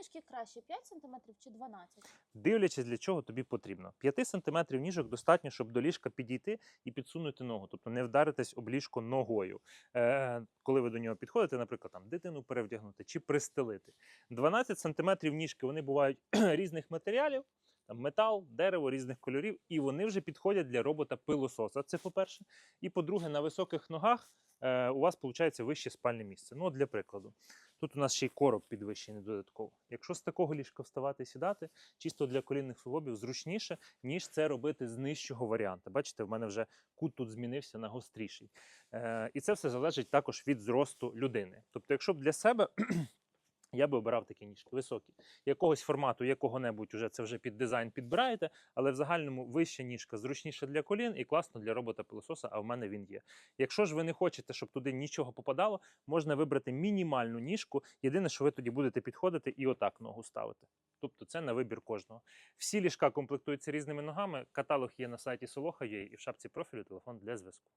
ніжки краще 5 см чи 12 Дивлячись, для чого тобі потрібно. 5 см ніжок достатньо, щоб до ліжка підійти і підсунути ногу, тобто не вдаритись об ліжко ногою. Е, коли ви до нього підходите, наприклад, там дитину перевдягнути чи пристелити. 12 см ніжки вони бувають різних матеріалів. Метал, дерево різних кольорів, і вони вже підходять для робота пилососа. Це по-перше. І по-друге, на високих ногах у вас виходить вище спальне місце. Ну, для прикладу, тут у нас ще й короб підвищений додатково. Якщо з такого ліжка вставати і сідати, чисто для колінних суглобів зручніше, ніж це робити з нижчого варіанту. Бачите, в мене вже кут тут змінився на гостріший. Е, і це все залежить також від зросту людини. Тобто, якщо б для себе. Я би обирав такі ніжки високі. Якогось формату, якого-небудь уже це вже під дизайн підбираєте, але в загальному вища ніжка зручніша для колін і класно для робота пилососа, а в мене він є. Якщо ж ви не хочете, щоб туди нічого попадало, можна вибрати мінімальну ніжку. Єдине, що ви тоді будете підходити і отак ногу ставити. Тобто це на вибір кожного. Всі ліжка комплектуються різними ногами. Каталог є на сайті Soloha.ua і в шапці профілю телефон для зв'язку.